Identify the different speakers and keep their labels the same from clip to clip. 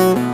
Speaker 1: Thank you.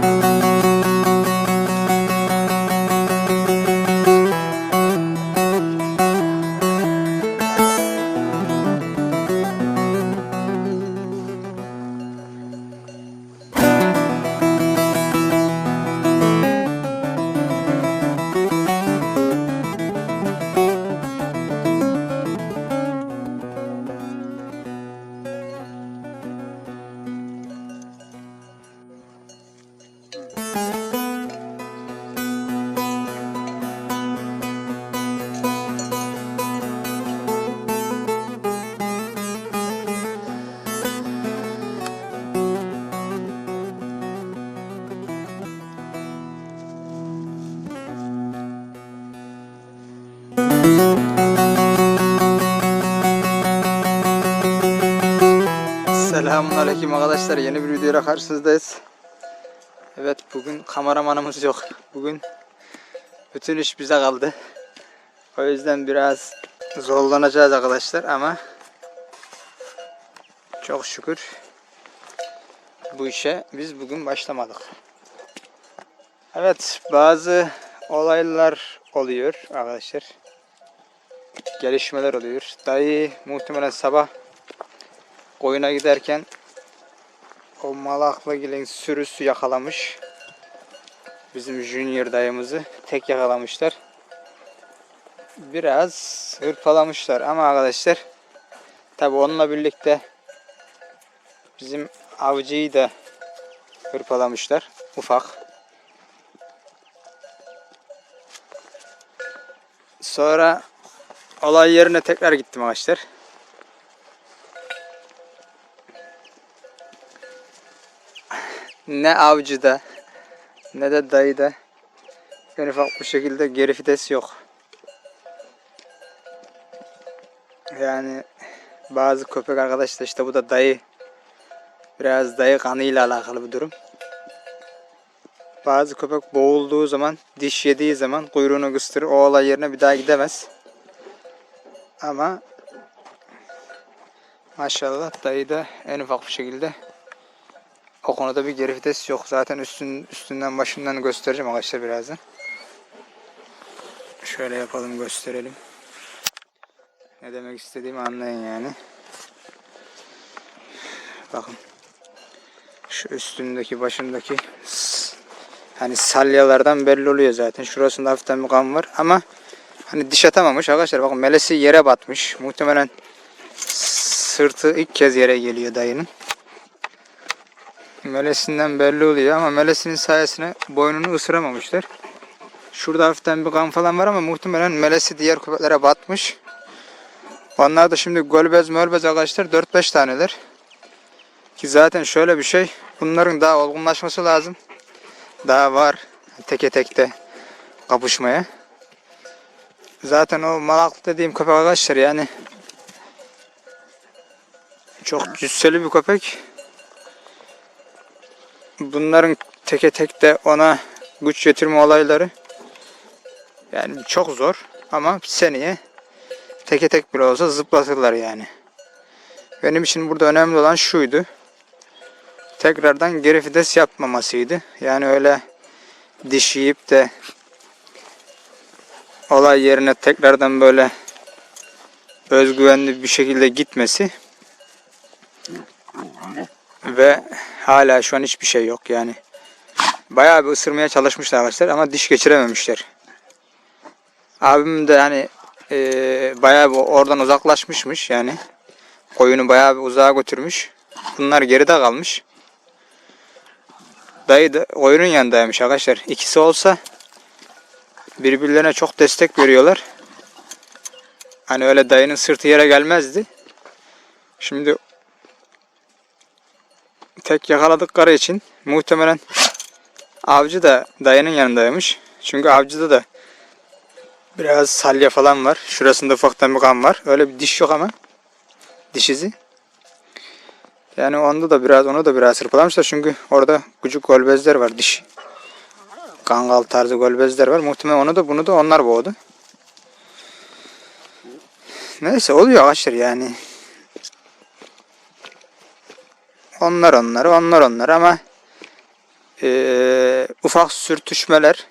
Speaker 1: Selamünaleyküm arkadaşlar. Yeni bir videoyla karşınızdayız. Evet bugün kameramanımız yok. Bugün bütün iş bize kaldı. O yüzden biraz zorlanacağız arkadaşlar ama çok şükür bu işe biz bugün başlamadık. Evet bazı olaylar oluyor arkadaşlar. Gelişmeler oluyor. Dayı muhtemelen sabah koyuna giderken o malakla gelen sürüsü yakalamış. Bizim Junior dayımızı tek yakalamışlar. Biraz hırpalamışlar ama arkadaşlar tabi onunla birlikte bizim avcıyı da hırpalamışlar. Ufak. Sonra olay yerine tekrar gittim arkadaşlar. Ne avcıda ne de dayıda en ufak bir şekilde geri vites yok. Yani bazı köpek arkadaşlar işte bu da dayı biraz dayı kanıyla alakalı bir durum. Bazı köpek boğulduğu zaman, diş yediği zaman kuyruğunu kıstırır. O olay yerine bir daha gidemez. Ama maşallah dayı da en ufak bir şekilde o konuda bir geri vites yok. Zaten üstün, üstünden başından göstereceğim arkadaşlar birazdan. Şöyle yapalım gösterelim. Ne demek istediğimi anlayın yani. Bakın. Şu üstündeki başındaki hani salyalardan belli oluyor zaten. Şurasında hafiften bir kan var ama hani diş atamamış arkadaşlar. Bakın melesi yere batmış. Muhtemelen sırtı ilk kez yere geliyor dayının. Melesinden belli oluyor ama melesinin sayesinde boynunu ısıramamışlar. Şurada hafiften bir kan falan var ama muhtemelen melesi diğer köpeklere batmış. Onlar da şimdi golbez mölbez arkadaşlar 4-5 taneler. Ki zaten şöyle bir şey. Bunların daha olgunlaşması lazım. Daha var teke tekte kapışmaya. Zaten o malaklı dediğim köpek arkadaşlar yani çok cüsseli bir köpek bunların teke tek de ona güç getirme olayları yani çok zor ama seneye teke tek bile olsa zıplatırlar yani. Benim için burada önemli olan şuydu. Tekrardan geri vites yapmamasıydı. Yani öyle diş yiyip de olay yerine tekrardan böyle özgüvenli bir şekilde gitmesi ve hala şu an hiçbir şey yok yani. Bayağı bir ısırmaya çalışmışlar arkadaşlar ama diş geçirememişler. Abim de hani e, bayağı bir oradan uzaklaşmışmış yani. Koyunu bayağı bir uzağa götürmüş. Bunlar geride kalmış. Dayı da koyunun yanındaymış arkadaşlar. İkisi olsa birbirlerine çok destek veriyorlar. Hani öyle dayının sırtı yere gelmezdi. Şimdi tek yakaladıkları için muhtemelen avcı da dayının yanındaymış. Çünkü avcıda da biraz salya falan var. Şurasında ufaktan bir kan var. Öyle bir diş yok ama diş izi. Yani onda da biraz onu da biraz hırpalamışlar çünkü orada küçük golbezler var diş. Kangal tarzı golbezler var. Muhtemelen onu da bunu da onlar boğdu. Neyse oluyor arkadaşlar yani. Onlar onları, onlar onlar ama Ee, ufak sürtüşmeler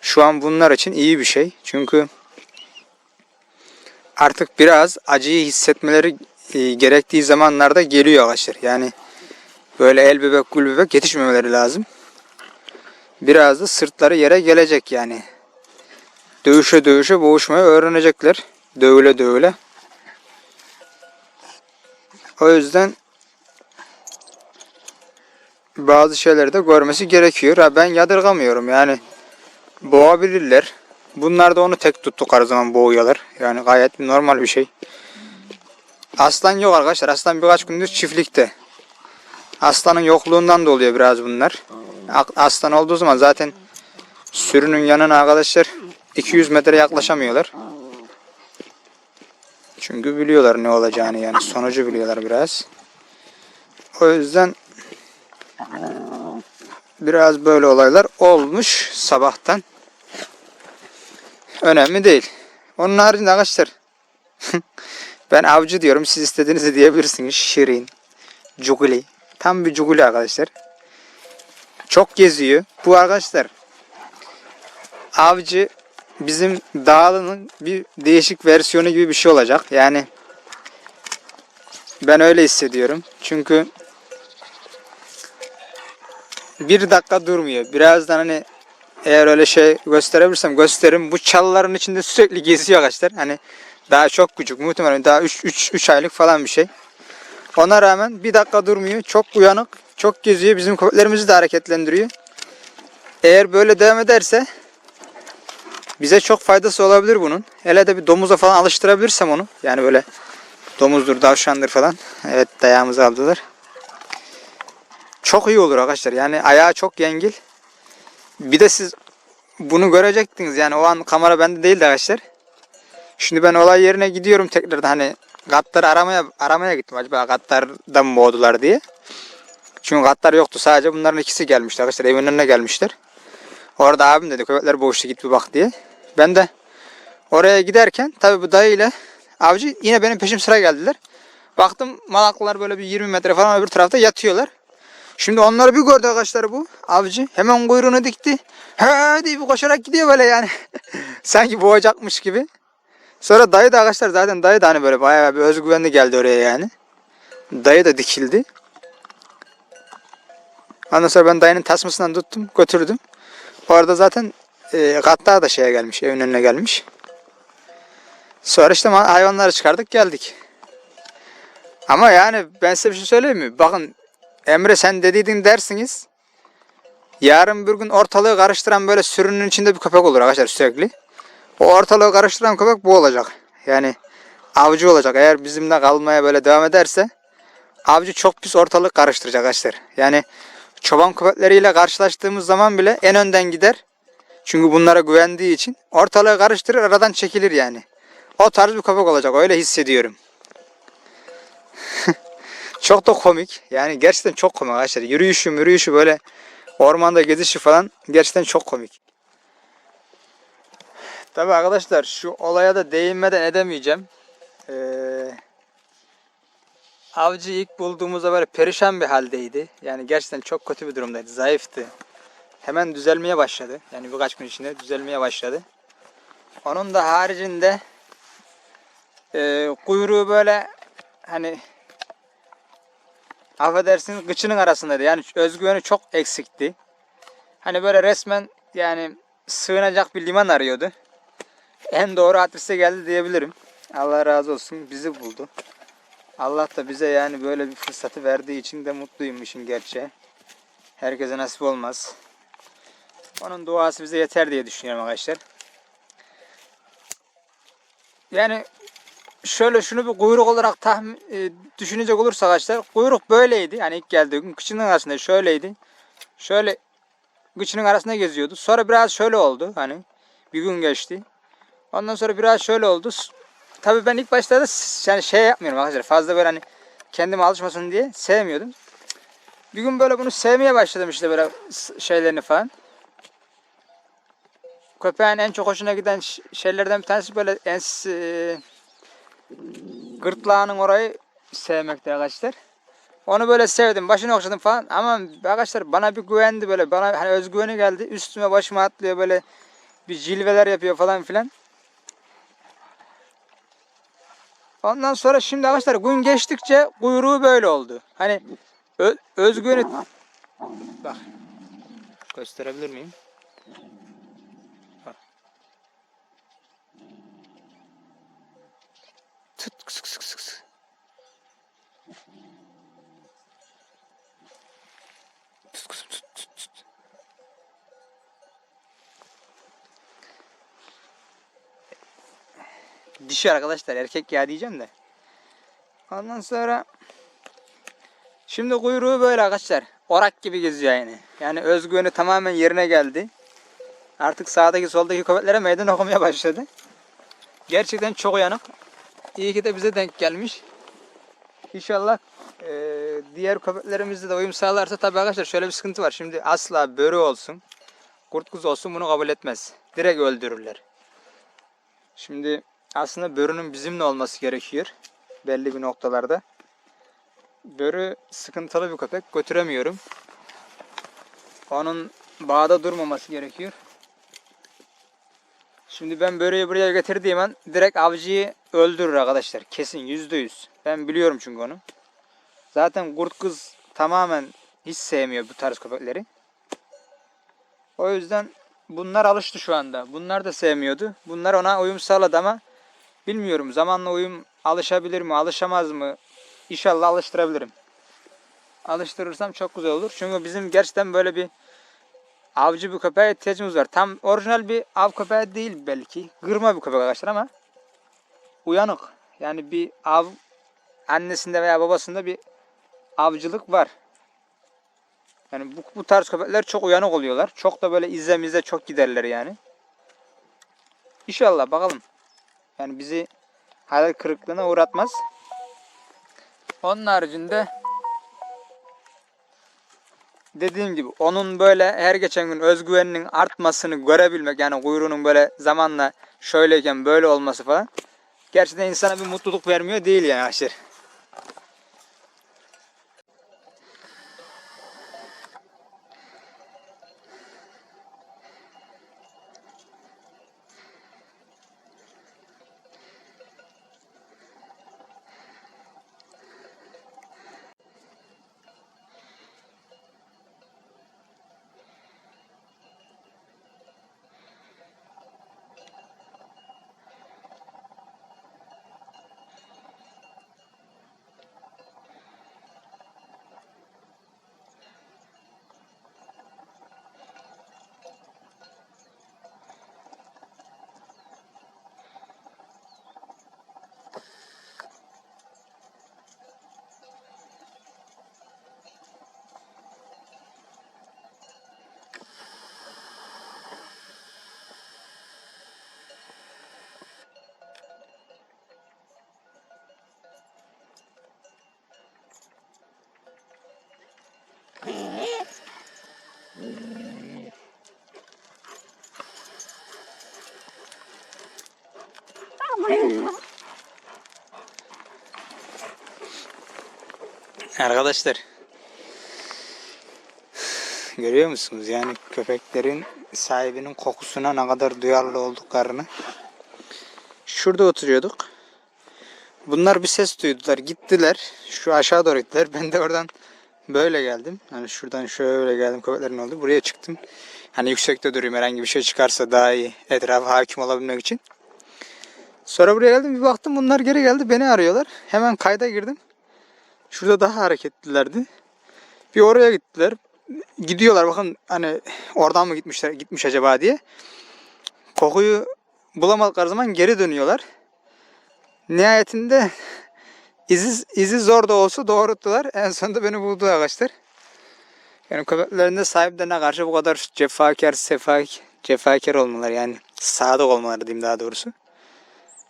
Speaker 1: şu an bunlar için iyi bir şey. Çünkü artık biraz acıyı hissetmeleri e, gerektiği zamanlarda geliyor arkadaşlar. Yani böyle el bebek gül bebek yetişmemeleri lazım. Biraz da sırtları yere gelecek yani. Dövüşe dövüşe boğuşmayı öğrenecekler. Dövüle dövüle. O yüzden bazı şeyleri de görmesi gerekiyor. Ha, ben yadırgamıyorum yani. Boğabilirler. Bunlar da onu tek tuttukları zaman boğuyorlar. Yani gayet normal bir şey. Aslan yok arkadaşlar. Aslan birkaç gündür çiftlikte. Aslanın yokluğundan da oluyor biraz bunlar. Aslan olduğu zaman zaten sürünün yanına arkadaşlar 200 metre yaklaşamıyorlar. Çünkü biliyorlar ne olacağını yani sonucu biliyorlar biraz. O yüzden biraz böyle olaylar olmuş sabahtan. Önemli değil. Onun haricinde arkadaşlar ben avcı diyorum siz istediğinizi diyebilirsiniz. Şirin, Cuguli. Tam bir Cuguli arkadaşlar. Çok geziyor. Bu arkadaşlar avcı bizim dağlının bir değişik versiyonu gibi bir şey olacak. Yani ben öyle hissediyorum. Çünkü bir dakika durmuyor. Birazdan hani eğer öyle şey gösterebilirsem gösteririm. Bu çalıların içinde sürekli geziyor arkadaşlar. Hani daha çok küçük. Muhtemelen daha 3 3 3 aylık falan bir şey. Ona rağmen bir dakika durmuyor. Çok uyanık. Çok geziyor. Bizim köpeklerimizi de hareketlendiriyor. Eğer böyle devam ederse bize çok faydası olabilir bunun. Hele de bir domuza falan alıştırabilirsem onu. Yani böyle domuzdur, tavşandır falan. Evet dayağımızı aldılar. Çok iyi olur arkadaşlar. Yani ayağı çok yengil. Bir de siz bunu görecektiniz. Yani o an kamera bende değildi arkadaşlar. Şimdi ben olay yerine gidiyorum tekrardan hani katları aramaya aramaya gittim acaba katlardan mı boğdular diye. Çünkü katlar yoktu. Sadece bunların ikisi gelmişti arkadaşlar. Evin önüne gelmişler. Orada abim dedi köpekler boğuştu git bir bak diye. Ben de oraya giderken tabi bu dayı ile avcı yine benim peşim sıra geldiler. Baktım malaklar böyle bir 20 metre falan öbür tarafta yatıyorlar. Şimdi onları bir gördü arkadaşlar bu avcı. Hemen kuyruğunu dikti. He diye bir koşarak gidiyor böyle yani. Sanki boğacakmış gibi. Sonra dayı da arkadaşlar zaten dayı da hani böyle bayağı bir özgüvenli geldi oraya yani. Dayı da dikildi. Ondan sonra ben dayının tasmasından tuttum götürdüm. Orada zaten e, katlar da şeye gelmiş evin önüne gelmiş. Sonra işte hayvanları çıkardık geldik. Ama yani ben size bir şey söyleyeyim mi? Bakın Emre sen dediydin dersiniz. Yarın bir gün ortalığı karıştıran böyle sürünün içinde bir köpek olur arkadaşlar sürekli. O ortalığı karıştıran köpek bu olacak. Yani avcı olacak. Eğer bizimle kalmaya böyle devam ederse avcı çok pis ortalık karıştıracak arkadaşlar. Yani çoban köpekleriyle karşılaştığımız zaman bile en önden gider. Çünkü bunlara güvendiği için ortalığı karıştırır aradan çekilir yani. O tarz bir köpek olacak öyle hissediyorum. çok da komik. Yani gerçekten çok komik arkadaşlar. Yürüyüşü yürüyüşü böyle ormanda gezişi falan gerçekten çok komik. Tabi arkadaşlar şu olaya da değinmeden edemeyeceğim. Ee, avcı ilk bulduğumuzda böyle perişan bir haldeydi. Yani gerçekten çok kötü bir durumdaydı. Zayıftı. Hemen düzelmeye başladı. Yani birkaç gün içinde düzelmeye başladı. Onun da haricinde e, kuyruğu böyle hani affedersiniz gıçının arasındaydı. Yani özgüveni çok eksikti. Hani böyle resmen yani sığınacak bir liman arıyordu. En doğru adrese geldi diyebilirim. Allah razı olsun bizi buldu. Allah da bize yani böyle bir fırsatı verdiği için de mutluyum işin gerçeği. Herkese nasip olmaz. Onun duası bize yeter diye düşünüyorum arkadaşlar. Yani şöyle şunu bir kuyruk olarak tahmin e, düşünecek olursak arkadaşlar kuyruk böyleydi. Yani ilk geldiği gün kıçının arasında şöyleydi. Şöyle kıçının arasında geziyordu. Sonra biraz şöyle oldu. Hani bir gün geçti. Ondan sonra biraz şöyle oldu. Tabii ben ilk başlarda yani şey yapmıyorum arkadaşlar. Fazla böyle hani kendime alışmasın diye sevmiyordum. Bir gün böyle bunu sevmeye başladım işte böyle şeylerini falan. Köpeğin en çok hoşuna giden şeylerden bir tanesi böyle en s- e, gırtlağının orayı sevmektir arkadaşlar. Onu böyle sevdim. Başını okşadım falan. Ama arkadaşlar bana bir güvendi böyle. Bana hani özgüveni geldi. Üstüme başıma atlıyor böyle. Bir cilveler yapıyor falan filan. Ondan sonra şimdi arkadaşlar gün geçtikçe kuyruğu böyle oldu. Hani özgüveni... Bak. Gösterebilir miyim? Dişi arkadaşlar erkek ya diyeceğim de. Ondan sonra şimdi kuyruğu böyle arkadaşlar. Orak gibi geziyor yani. Yani özgüveni tamamen yerine geldi. Artık sağdaki soldaki köpeklere meydan okumaya başladı. Gerçekten çok uyanık. İyi ki de bize denk gelmiş. İnşallah eee, diğer köpeklerimizde de uyum sağlarsa tabii arkadaşlar şöyle bir sıkıntı var. Şimdi asla börü olsun, kurt kuz olsun bunu kabul etmez. Direkt öldürürler. Şimdi aslında börünün bizimle olması gerekiyor. Belli bir noktalarda. Börü sıkıntılı bir köpek. Götüremiyorum. Onun bağda durmaması gerekiyor. Şimdi ben böreği buraya getirdiğim an direkt avcıyı öldürür arkadaşlar. Kesin yüzde yüz. Ben biliyorum çünkü onu. Zaten kurt kız tamamen hiç sevmiyor bu tarz köpekleri. O yüzden bunlar alıştı şu anda. Bunlar da sevmiyordu. Bunlar ona uyum sağladı ama bilmiyorum zamanla uyum alışabilir mi, alışamaz mı? İnşallah alıştırabilirim. Alıştırırsam çok güzel olur. Çünkü bizim gerçekten böyle bir avcı bir köpeğe ihtiyacımız var. Tam orijinal bir av köpeği değil belki. Kırma bir köpek arkadaşlar ama uyanık. Yani bir av annesinde veya babasında bir avcılık var. Yani bu, bu tarz köpekler çok uyanık oluyorlar. Çok da böyle izlemizde çok giderler yani. İnşallah bakalım. Yani bizi hayal kırıklığına uğratmaz. Onun haricinde dediğim gibi onun böyle her geçen gün özgüveninin artmasını görebilmek yani kuyruğunun böyle zamanla şöyleyken böyle olması falan gerçekten insana bir mutluluk vermiyor değil yani aşırı. Arkadaşlar görüyor musunuz yani köpeklerin sahibinin kokusuna ne kadar duyarlı olduklarını. Şurada oturuyorduk. Bunlar bir ses duydular gittiler. Şu aşağı doğru gittiler. Ben de oradan böyle geldim. Hani şuradan şöyle geldim köpeklerin oldu. Buraya çıktım. Hani yüksekte durayım herhangi bir şey çıkarsa daha iyi etrafa hakim olabilmek için. Sonra buraya geldim bir baktım bunlar geri geldi beni arıyorlar. Hemen kayda girdim. Şurada daha hareketlilerdi. Bir oraya gittiler. Gidiyorlar bakın hani oradan mı gitmişler gitmiş acaba diye. Kokuyu bulamadıkları zaman geri dönüyorlar. Nihayetinde izi, izi zor da olsa doğrulttular. En sonunda beni buldu arkadaşlar. Yani köpeklerinde sahiplerine karşı bu kadar cefakar, sefak, cefakar olmalar yani sadık olmaları diyeyim daha doğrusu.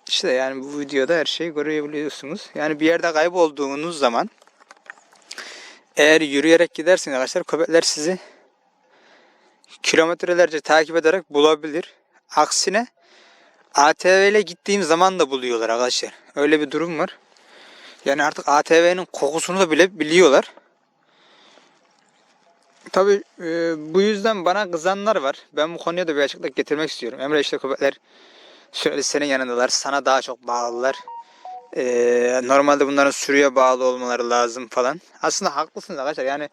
Speaker 1: İşte yani bu videoda her şeyi görebiliyorsunuz. Yani bir yerde kaybolduğunuz zaman eğer yürüyerek gidersiniz arkadaşlar köpekler sizi kilometrelerce takip ederek bulabilir. Aksine ATV ile gittiğim zaman da buluyorlar arkadaşlar. Öyle bir durum var. Yani artık ATV'nin kokusunu da bile biliyorlar. Tabii e, bu yüzden bana kızanlar var. Ben bu konuya da bir açıklık getirmek istiyorum. Emre işte köpekler sürekli senin yanındalar. Sana daha çok bağlılar. E, normalde bunların sürüye bağlı olmaları lazım falan. Aslında haklısınız arkadaşlar. Yani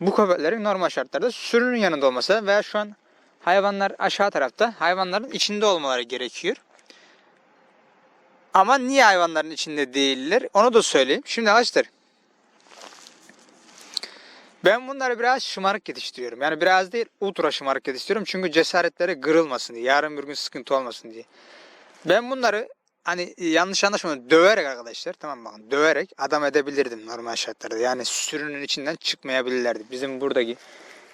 Speaker 1: bu köpeklerin normal şartlarda sürünün yanında olması veya şu an hayvanlar aşağı tarafta hayvanların içinde olmaları gerekiyor. Ama niye hayvanların içinde değiller onu da söyleyeyim. Şimdi arkadaşlar ben bunları biraz şımarık yetiştiriyorum. Yani biraz değil ultra şımarık yetiştiriyorum. Çünkü cesaretleri kırılmasın diye. Yarın bir gün sıkıntı olmasın diye. Ben bunları hani yanlış anlaşılmasın döverek arkadaşlar tamam bakın döverek adam edebilirdim normal şartlarda. Yani sürünün içinden çıkmayabilirlerdi. Bizim buradaki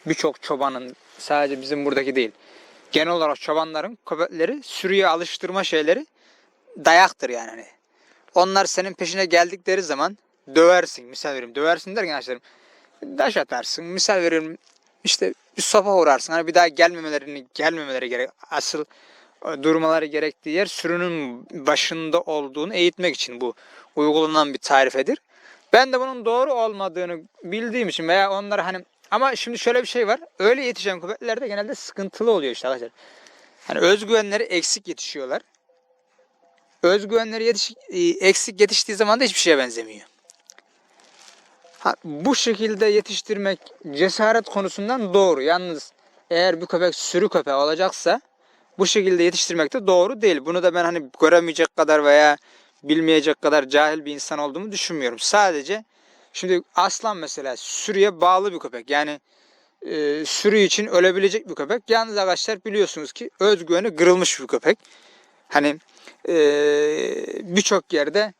Speaker 1: birçok çobanın sadece bizim buradaki değil. Genel olarak çobanların köpekleri sürüye alıştırma şeyleri dayaktır yani. Hani. Onlar senin peşine geldikleri zaman döversin. Misal veriyorum. Döversin derken arkadaşlarım daş atarsın. Misal veriyorum işte bir sopa vurarsın. Hani bir daha gelmemelerini gelmemeleri gerek. Asıl e, durmaları gerektiği yer sürünün başında olduğunu eğitmek için bu uygulanan bir tarifedir. Ben de bunun doğru olmadığını bildiğim için veya onlara hani ama şimdi şöyle bir şey var. Öyle yetişen köpeklerde genelde sıkıntılı oluyor işte arkadaşlar. Hani özgüvenleri eksik yetişiyorlar. Özgüvenleri yetiş, e, eksik yetiştiği zaman da hiçbir şeye benzemiyor. Bu şekilde yetiştirmek cesaret konusundan doğru. Yalnız eğer bir köpek sürü köpeği olacaksa bu şekilde yetiştirmek de doğru değil. Bunu da ben hani göremeyecek kadar veya bilmeyecek kadar cahil bir insan olduğumu düşünmüyorum. Sadece şimdi aslan mesela sürüye bağlı bir köpek. Yani e, sürü için ölebilecek bir köpek. Yalnız arkadaşlar biliyorsunuz ki özgüveni kırılmış bir köpek. Hani e, birçok yerde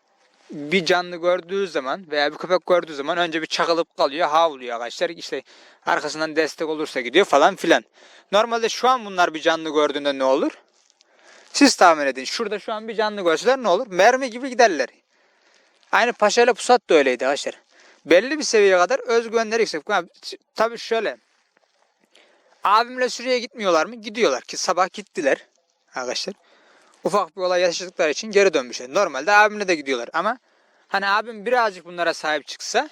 Speaker 1: bir canlı gördüğü zaman veya bir köpek gördüğü zaman önce bir çakılıp kalıyor, havlıyor arkadaşlar. İşte arkasından destek olursa gidiyor falan filan. Normalde şu an bunlar bir canlı gördüğünde ne olur? Siz tahmin edin. Şurada şu an bir canlı görseler ne olur? Mermi gibi giderler. Aynı Paşa ile Pusat da öyleydi arkadaşlar. Belli bir seviyeye kadar özgüvenleri yüksek. Tabii şöyle. Abimle sürüye gitmiyorlar mı? Gidiyorlar ki sabah gittiler arkadaşlar ufak bir olay yaşadıkları için geri dönmüşler. Normalde abimle de gidiyorlar ama hani abim birazcık bunlara sahip çıksa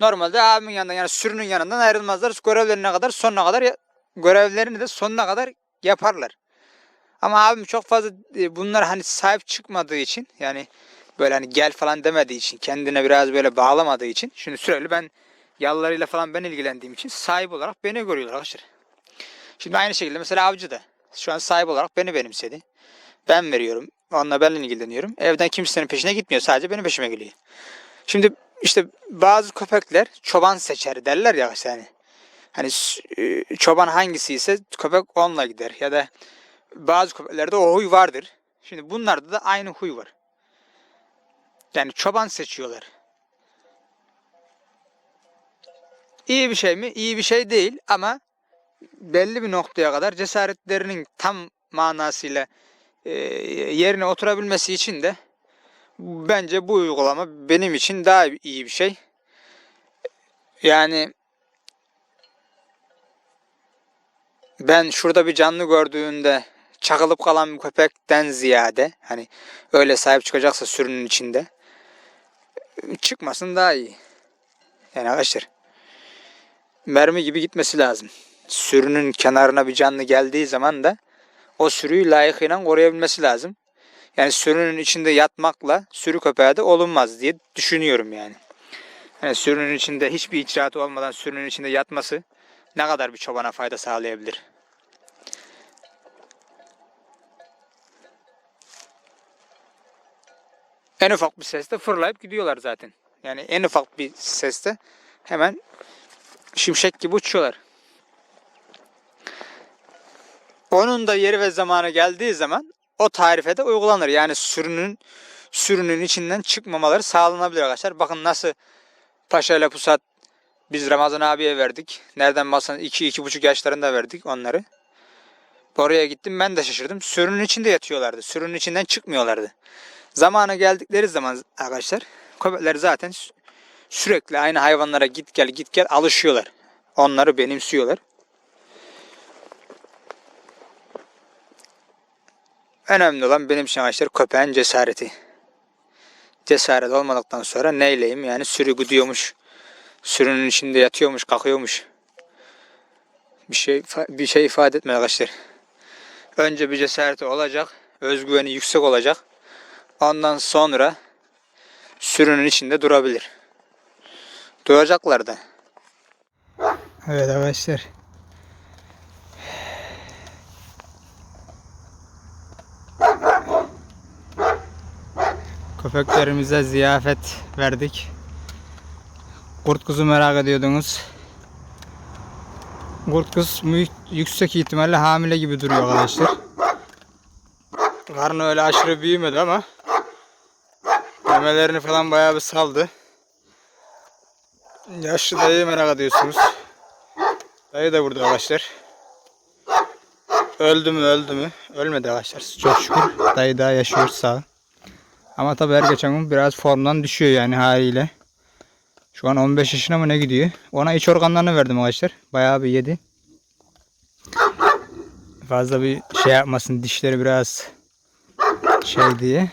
Speaker 1: normalde abimin yanından yani sürünün yanından ayrılmazlar. Görevlerine kadar sonuna kadar görevlerini de sonuna kadar yaparlar. Ama abim çok fazla e, bunlar hani sahip çıkmadığı için yani böyle hani gel falan demediği için kendine biraz böyle bağlamadığı için şimdi sürekli ben yallarıyla falan ben ilgilendiğim için sahip olarak beni görüyorlar arkadaşlar. Şimdi aynı şekilde mesela avcı da şu an sahip olarak beni benimsedi. Ben veriyorum. Onunla ben ilgileniyorum. Evden kimsenin peşine gitmiyor. Sadece benim peşime geliyor. Şimdi işte bazı köpekler çoban seçer derler ya işte hani. Hani e, çoban hangisi ise köpek onunla gider. Ya da bazı köpeklerde o huy vardır. Şimdi bunlarda da aynı huy var. Yani çoban seçiyorlar. İyi bir şey mi? İyi bir şey değil ama belli bir noktaya kadar cesaretlerinin tam manasıyla yerine oturabilmesi için de bence bu uygulama benim için daha iyi bir şey. Yani ben şurada bir canlı gördüğünde çakılıp kalan bir köpekten ziyade hani öyle sahip çıkacaksa sürünün içinde çıkmasın daha iyi. Yani arkadaşlar mermi gibi gitmesi lazım. Sürünün kenarına bir canlı geldiği zaman da o sürüyü layıkıyla koruyabilmesi lazım. Yani sürünün içinde yatmakla sürü köpeği de olunmaz diye düşünüyorum yani. yani sürünün içinde hiçbir icraatı olmadan sürünün içinde yatması ne kadar bir çobana fayda sağlayabilir? En ufak bir seste fırlayıp gidiyorlar zaten. Yani en ufak bir seste hemen şimşek gibi uçuyorlar. Onun da yeri ve zamanı geldiği zaman o tarifede uygulanır. Yani sürünün sürünün içinden çıkmamaları sağlanabilir arkadaşlar. Bakın nasıl Paşa ile Pusat biz Ramazan abiye verdik. Nereden baksan 2-2,5 yaşlarında verdik onları. Oraya gittim ben de şaşırdım. Sürünün içinde yatıyorlardı. Sürünün içinden çıkmıyorlardı. Zamanı geldikleri zaman arkadaşlar köpekler zaten sürekli aynı hayvanlara git gel git gel alışıyorlar. Onları benimsiyorlar. Önemli olan benim için arkadaşlar köpeğin cesareti. cesaret olmadıktan sonra neyleyim yani sürü gidiyormuş. Sürünün içinde yatıyormuş, kalkıyormuş. Bir şey bir şey ifade etmiyor arkadaşlar. Önce bir cesareti olacak, özgüveni yüksek olacak. Ondan sonra sürünün içinde durabilir. Duracaklar da. Evet arkadaşlar. Köpeklerimize ziyafet verdik. Kurt kuzu merak ediyordunuz. Kurt mü- yüksek ihtimalle hamile gibi duruyor arkadaşlar. Karnı öyle aşırı büyümedi ama memelerini falan bayağı bir saldı. Yaşlı dayıyı merak ediyorsunuz. Dayı da burada arkadaşlar. Öldü mü öldü mü? Ölmedi arkadaşlar. Çok şükür. Dayı daha yaşıyor sağ. Ama tabii her geçen gün biraz formdan düşüyor yani haliyle. Şu an 15 yaşına mı ne gidiyor? Ona iç organlarını verdim arkadaşlar. Bayağı bir yedi. Fazla bir şey yapmasın. Dişleri biraz şey diye.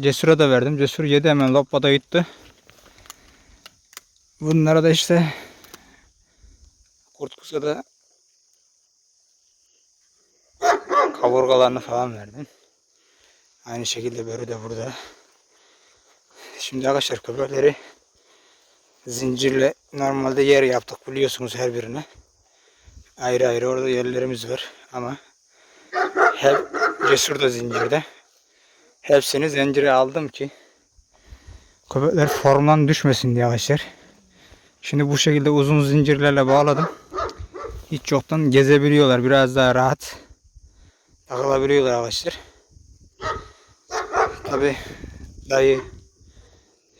Speaker 1: Cesur'a da verdim. Cesur yedi hemen lopada gitti. Bunlara da işte kurt kuza da kaburgalarını falan verdim. Aynı şekilde böyle de burada. Şimdi arkadaşlar köpekleri zincirle normalde yer yaptık biliyorsunuz her birine. Ayrı ayrı orada yerlerimiz var ama hep cesur da zincirde. Hepsini zincire aldım ki köpekler formdan düşmesin diye arkadaşlar. Şimdi bu şekilde uzun zincirlerle bağladım. Hiç yoktan gezebiliyorlar. Biraz daha rahat takılabiliyorlar arkadaşlar. Tabi dayı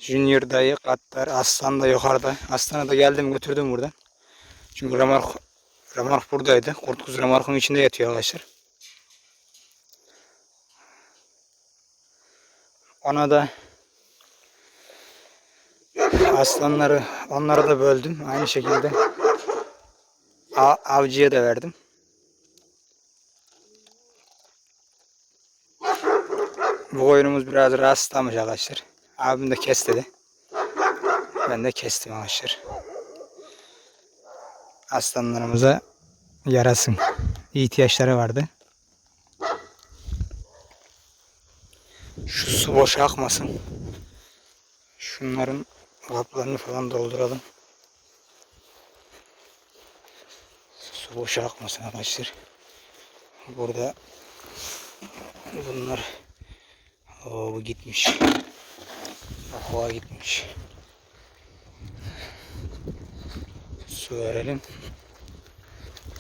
Speaker 1: Junior dayı katlar. Aslan da yukarıda. Aslan'a da geldim götürdüm buradan. Çünkü Ramark, Ramark buradaydı. Kurt kuzu Ramark'ın içinde yatıyor arkadaşlar. Ona da aslanları onları da böldüm. Aynı şekilde avcıya da verdim. Bu koyunumuz biraz rahatsızlamış arkadaşlar. Abim de kes dedi. Ben de kestim arkadaşlar. Aslanlarımıza yarasın. ihtiyaçları vardı. Şu su boşa akmasın. Şunların kaplarını falan dolduralım. Su boşa akmasın arkadaşlar. Burada bunlar o bu gitmiş. Hava gitmiş. Su verelim.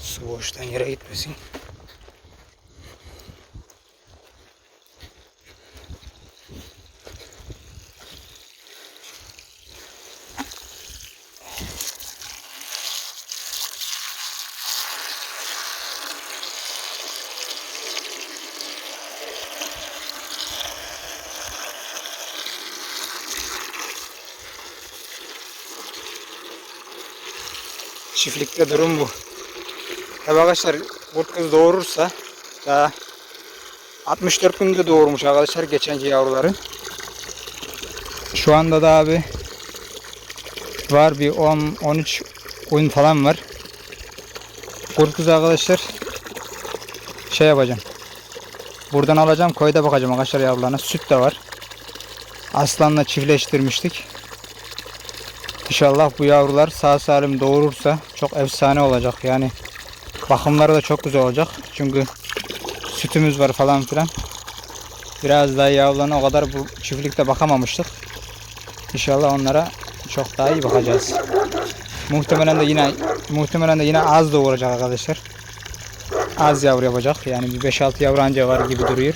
Speaker 1: Su boştan yere gitmesin. Çiftlikte durum bu. Tabi arkadaşlar kurt kız doğurursa daha 64 günde doğurmuş arkadaşlar geçenki yavruları. Şu anda da abi var bir 10 13 oyun falan var. Kurt kız arkadaşlar şey yapacağım. Buradan alacağım koyda bakacağım arkadaşlar yavrularına. Süt de var. Aslanla çiftleştirmiştik. İnşallah bu yavrular sağ salim doğurursa çok efsane olacak. Yani bakımları da çok güzel olacak. Çünkü sütümüz var falan filan. Biraz daha yavrularına o kadar bu çiftlikte bakamamıştık. İnşallah onlara çok daha iyi bakacağız. Muhtemelen de yine muhtemelen de yine az doğuracak arkadaşlar. Az yavru yapacak. Yani bir 5-6 yavru anca var gibi duruyor.